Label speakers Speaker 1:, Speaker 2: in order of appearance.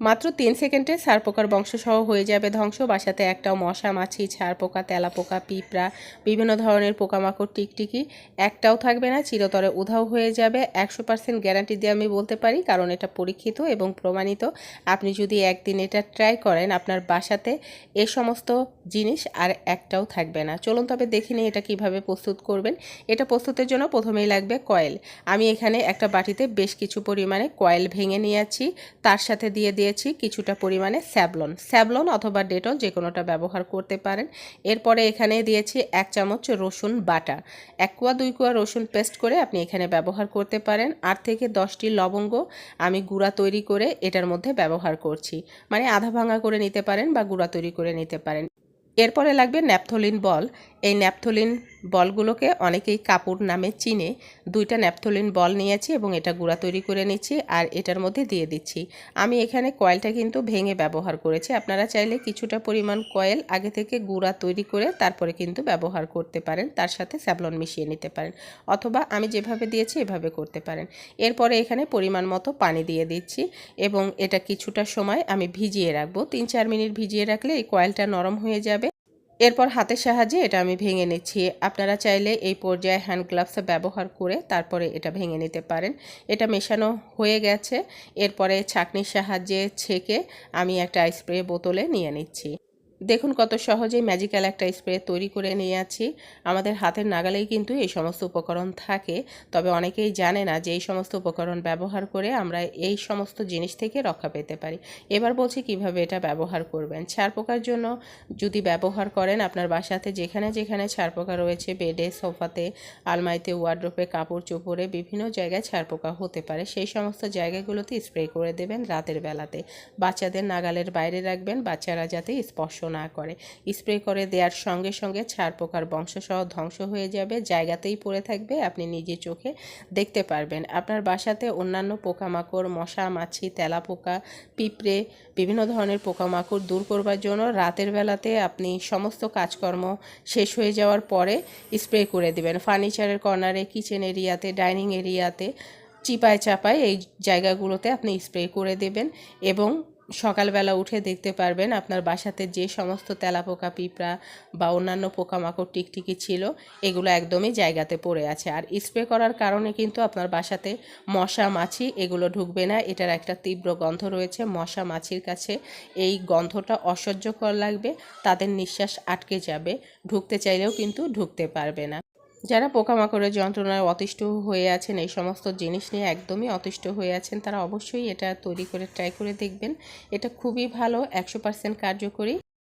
Speaker 1: মাত্র তিন সেকেন্ডে ছার পোকার বংশসহ হয়ে যাবে ধ্বংস। বাসাতে একটাও মশা, মাছি ছার পোকা তেলা পোকা পিঁপড়া, বিভিন্ন ধরনের পোকামাকড়, টিকটিকি একটাও থাকবে না। চিরতরে উধাও হয়ে যাবে। একশো পার্সেন্ট গ্যারান্টি দিয়ে আমি বলতে পারি, কারণ এটা পরীক্ষিত এবং প্রমাণিত। আপনি যদি একদিন এটা ট্রাই করেন, আপনার বাসাতে এ সমস্ত জিনিস আর একটাও থাকবে না। চলুন তবে দেখে নিই এটা কীভাবে প্রস্তুত করবেন। এটা প্রস্তুতের জন্য প্রথমেই লাগবে কয়েল আমি এখানে একটা বাটিতে বেশ কিছু পরিমাণে কয়েল ভেঙে নিয়েছি। তার সাথে দিয়ে দিয়েছি কিছুটা পরিমাণে স্যাবলন। স্যাবলন অথবা ডেটল যে কোনোটা ব্যবহার করতে পারেন। এরপরে এখানে দিয়েছি এক চামচ রসুন বাটা। এক কোয়া, দুই কোয়া রসুন পেস্ট করে আপনি এখানে ব্যবহার করতে পারেন। আট থেকে দশটি লবঙ্গ আমি গুঁড়া তৈরি করে এটার মধ্যে ব্যবহার করছি। মানে আধা ভাঙা করে নিতে পারেন বা গুঁড়া তৈরি করে নিতে পারেন। এরপরে লাগবে ন্যাপথলিন বল। এই ন্যাপথলিন বলগুলোকে অনেকেই কাপড় নামে চিনে। দুইটা ন্যাপথলিন বল নিয়েছি এবং এটা গুঁড়া তৈরি করে নিচ্ছি আর এটার মধ্যে দিয়ে দিচ্ছি। আমি এখানে কয়েলটা কিন্তু ভেঙে ব্যবহার করেছি। আপনারা চাইলে কিছুটা পরিমাণ কয়েল আগে থেকে গুঁড়া তৈরি করে তারপরে কিন্তু ব্যবহার করতে পারেন। তার সাথে স্যাবলন মিশিয়ে নিতে পারেন অথবা আমি যেভাবে দিয়েছি এভাবে করতে পারেন। এরপরে এখানে পরিমাণ মতো পানি দিয়ে দিচ্ছি এবং এটা কিছুটা সময় আমি ভিজিয়ে রাখব। তিন চার মিনিট ভিজিয়ে রাখলে এই কয়েলটা নরম হয়ে যাবে। এরপর হাতের সাহায্যে এটা আমি ভেঙে নিচ্ছি। আপনারা চাইলে এই পর্যায়ে হ্যান্ড গ্লাভস ব্যবহার করে তারপরে এটা ভেঙে নিতে পারেন। এটা মেশানো হয়ে গেছে। এরপরে ছাঁকনির সাহায্যে ছেঁকে আমি একটা স্প্রে বোতলে নিয়ে নিচ্ছি। দেখুন কত সহজেই ম্যাজিক্যাল একটা স্প্রে তৈরি করে নিয়ে আছি আমাদের হাতের নাগালেই কিন্তু এই সমস্ত উপকরণ থাকে। তবে অনেকেই জানে না যে এই সমস্ত উপকরণ ব্যবহার করে আমরা এই সমস্ত জিনিস থেকে রক্ষা পেতে পারি। এবার বলছি কীভাবে এটা ব্যবহার করবেন? ছার পোকার জন্য যদি ব্যবহার করেন আপনার বাসাতে যেখানে যেখানে ছার পোকা রয়েছে বেডে সোফাতে, আলমারিতে ওয়ার্ড্রোপে কাপড় চোপড়ে, বিভিন্ন জায়গায় ছার পোকা হতে পারে। সেই সমস্ত জায়গাগুলোতে স্প্রে করে দেবেন রাতের বেলাতে। বাচ্চাদের নাগালের বাইরে রাখবেন, বাচ্চারা যাতে স্পর্শ না করে। স্প্রে করে দেওয়ার সঙ্গে সঙ্গে ছাড় পোকার বংশসহ ধ্বংস হয়ে যাবে, জায়গাতেই পড়ে থাকবে, আপনি নিজে চোখে দেখতে পারবেন। আপনার বাসাতে অন্যান্য পোকামাকড়, মশা, মাছি তেলা পোকা পিঁপড়ে, বিভিন্ন ধরনের পোকামাকড় দূর করবার জন্য রাতের বেলাতে আপনি সমস্ত কাজকর্ম শেষ হয়ে যাওয়ার পরে স্প্রে করে দেবেন। ফার্নিচারের কর্নারে, কিচেন এরিয়াতে, ডাইনিং এরিয়াতে চিপায় চাপায় এই জায়গাগুলোতে আপনি স্প্রে করে দেবেন এবং সকালবেলা উঠে দেখতে পারবেন আপনার বাসাতে যে সমস্ত তেলাপোকা পিঁপড়া বা অন্যান্য পোকামাকড় টিকটিকি ছিল, এগুলো একদমই জায়গাতে পড়ে আছে। আর স্প্রে করার কারণে কিন্তু আপনার বাসাতে মশা, মাছি, এগুলো ঢুকবে না। এটার একটা তীব্র গন্ধ রয়েছে। মশা, মাছির কাছে এই গন্ধটা অসহ্যকর লাগবে, তাদের নিঃশ্বাস আটকে যাবে, ঢুকতে চাইলেও কিন্তু ঢুকতে পারবে না। যারা পোকামাকড়ের যন্ত্রণায় অতিষ্ঠ হয়ে আছেন, এই সমস্ত জিনিস নিয়ে একদমই অতিষ্ঠ হয়ে আছেন, তারা অবশ্যই এটা তৈরি করে ট্রাই করে দেখবেন। এটা খুবই ভালো, একশো পার্সেন্ট কার্যকরী।